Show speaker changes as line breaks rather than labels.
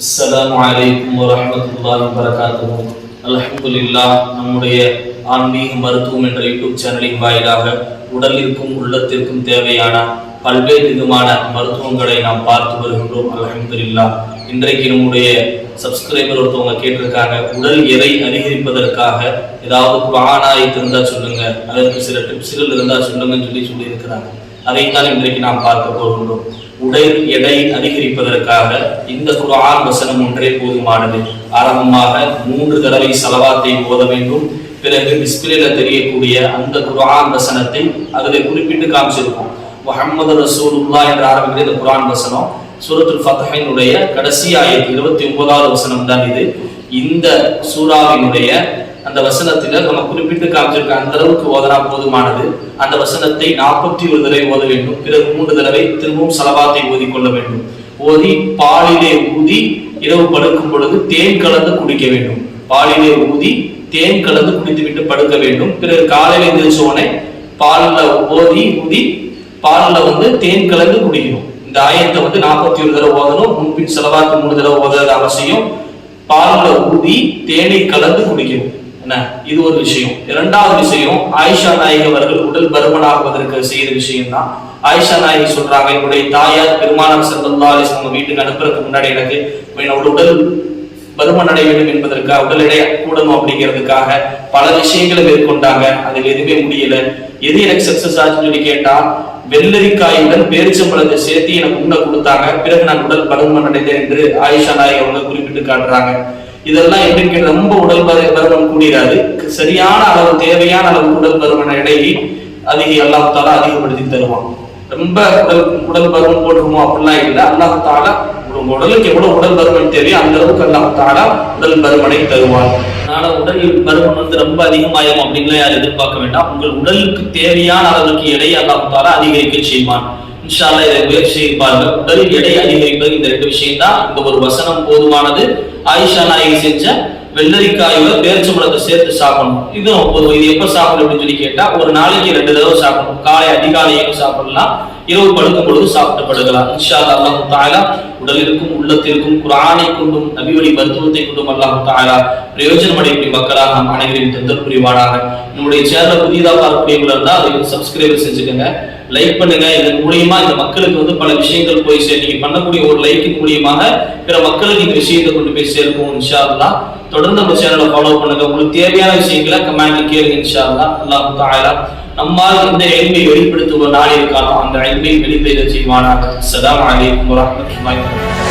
அஸ்ஸலாமு அலைக்கும் வரஹ்மத்துல்லாஹி வபரகாத்துஹு அல்ஹம்துலில்லாஹ் நம்முடைய ஆன்மீக மருத்துவம் என்ற யூடியூப் சேனலின் வாயிலாக உடலிற்கும் உள்ளத்திற்கும் தேவையான பல்வேறு விதமான மருத்துவங்களை நாம் பார்த்து வருகின்றோம். அல்ஹம்துலில்லாஹ் இன்றைக்கு நம்முடைய சப்ஸ்கிரைபர் ஒருத்தவங்க கேட்டிருக்காங்க உடல் எடை அதிகரிப்பதற்காக ஏதாவது குரானாயத்து இருந்தால் சொல்லுங்க. அதற்கு சில டிப்ஸ்கள் இருந்தால் சொல்லுங்கன்னு சொல்லி சொல்லியிருக்கிறாங்க. அதைத்தான் இன்றைக்கு நாம் பார்க்க போகின்றோம். உடல் எடை அதிகரிப்பதற்காக இந்த குரான் வசனம் ஒன்றே போதுமானது. ஆரம்பமாக மூன்று தடவை செலவாத்தை ஓத வேண்டும். பிறகு டிஸ்பிளேல தெரியக்கூடிய அந்த குரான் வசனத்தை அதில் குறிப்பிட்டு காமிச்சிருக்கோம் முகமது ரசூலுல்லா என்று ஆரம்பிக்கிற இந்த குரான் வசனம் சூரத்துல் ஃபத்தஹினுடைய கடைசி ஆயத்து இருபத்தி ஒன்பதாவது வசனம் தான் இது. இந்த சூறாவினுடைய அந்த வசனத்துல நம்ம குறிப்பிட்டு காமிச்சிருக்க அந்த அளவுக்கு ஓதனா போதுமானது. அந்த வசனத்தை நாற்பத்தி ஒரு தடவை ஓத வேண்டும். பிறகு மூன்று தடவை திரும்பவும் சலபாத்தை ஓதி கொள்ள வேண்டும். ஓதி பாலிலே ஊதி இரவு படுக்கும் பொழுது தேன் கலந்து குடிக்க வேண்டும். பாலிலே ஊதி தேன் கலந்து குடித்துவிட்டு படுக்க வேண்டும். பிறகு காலையில எழுந்திரிச்ச பாலில் ஓதி ஊதி பாலில் வந்து தேன் கலந்து குடிக்கணும். இந்த ஆயத்தை வந்து நாற்பத்தி ஒரு தடவை ஓதணும். முன்பின் செலவாக்கு மூணு தடவை ஓதுறது அவசியம். பாலில் ஊதி தேனை கலந்து குடிக்கணும். என்ன? இது ஒரு விஷயம். இரண்டாவது விஷயம் ஆயிஷா நாயகி அவர்கள் உடல் பருமனாகுவதற்கு செய்த விஷயம் தான் ஆயிஷா நாயகி சொல்றாங்க என்னுடைய தாயார் பெருமானம் செல்லல்லா அலிஸ்லாம் வீட்டுக்கு அனுப்புறதுக்கு முன்னாடி எனக்கு என்னோட உடல் பருமன் அடைய வேண்டும் என்பதற்காக உடல் எடை கூடணும் அப்படிங்கிறதுக்காக பல விஷயங்களை மேற்கொண்டாங்க. அதில் எதுவுமே முடியல. எது எனக்கு சக்சஸ் ஆச்சுன்னு சொல்லி கேட்டா வெள்ளரிக்காயுடன் பேரிச்சம்பழத்தை சேர்த்து எனக்கு உண்ண கொடுத்தாங்க. பிறகு நான் உடல் பருமன் அடைந்தேன் என்று ஆயிஷா நாயகி அவங்க குறிப்பிட்டு காட்டுறாங்க. இதெல்லாம் எப்படி ரொம்ப உடல் பரு- பருமன் கூடிராது. சரியான அளவு தேவையான அளவு உடல் பருமன் இடையே அதிக அல்லாஹால அதிகப்படுத்தி தருவான். ரொம்ப உடல் உடல் பருமன் போட்டுருமோ அப்படிலாம் இல்லை. அல்லாஹ் உங்க உடலுக்கு எவ்வளவு உடல் பருமன் தேவையோ அந்த அளவுக்கு அல்லாஹால உடல் பருமனை தருவான். அதனால உடல் பருமன் வந்து ரொம்ப அதிகமாயும் அப்படின்லாம் யாரும் எதிர்பார்க்க வேண்டாம். உங்கள் உடலுக்கு தேவையான அளவுக்கு எடையை அல்லாஹால அதிகரிக்க செய்வான். இன்ஷா இதை முயற்சி செய்வார்கள் உடல் எடை அதிகரிப்பது இந்த ரெண்டு விஷயம் தான் இந்த ஒரு வசனம் போதுமானது. ஆயிஷா நாயகி செஞ்ச வெள்ளரிக்காயோட பேரிச்சம்பழத்தை சேர்த்து சாப்பிடணும். இது போதும் இது எப்ப சாப்பிடும் அப்படின்னு சொல்லி கேட்டா ஒரு நாளைக்கு ரெண்டு தடவை சாப்பிடணும். காலை அதிகாலையும் சாப்பிடலாம். இரவு படுக்கும் பொழுது சாப்பிட்டு படுக்கலாம். இன்ஷா அல்லாஹு தாலா உடலிற்கும் உள்ளத்திற்கும் குரானை கொண்டும் நபிவழி மருத்துவத்தை கொண்டும் அல்லாஹு தாலா பிரயோஜனம் அடையக்கூடிய மக்களாக நாம் அனைவரையும் தந்தல் புரிவானாக. நம்முடைய சேனலை புதிதாக பார்க்கக்கூடியவங்களா இருந்தால் அதை சப்ஸ்கிரைப் செஞ்சுக்கோங்க. லைக் பண்ணுங்க. இதன் மூலியமா இந்த மக்களுக்கு வந்து பல விஷயங்கள் போய் சேர். நீங்க பண்ணக்கூடிய ஒரு லைக்கின் மூலியமாக பிற மக்களுக்கு இந்த விஷயத்தை கொண்டு போய் சேர்க்கும் இன்ஷா அல்லாஹ் தொடர்ந்து நம்ம சேனலை ஃபாலோ பண்ணுங்க. உங்களுக்கு தேவையான விஷயங்களை கமெண்ட்ல கேளுங்க இன்ஷா அல்லாஹ் அல்லாஹ் தாலா நம்மால் இந்த எளிமை வெளிப்படுத்தும் ஒரு இருக்கானோ அந்த எளிமை வெளிப்பெய்த செய்வானாக. சலாம் அலைக்கும் வரஹ்மத்துல்லாஹி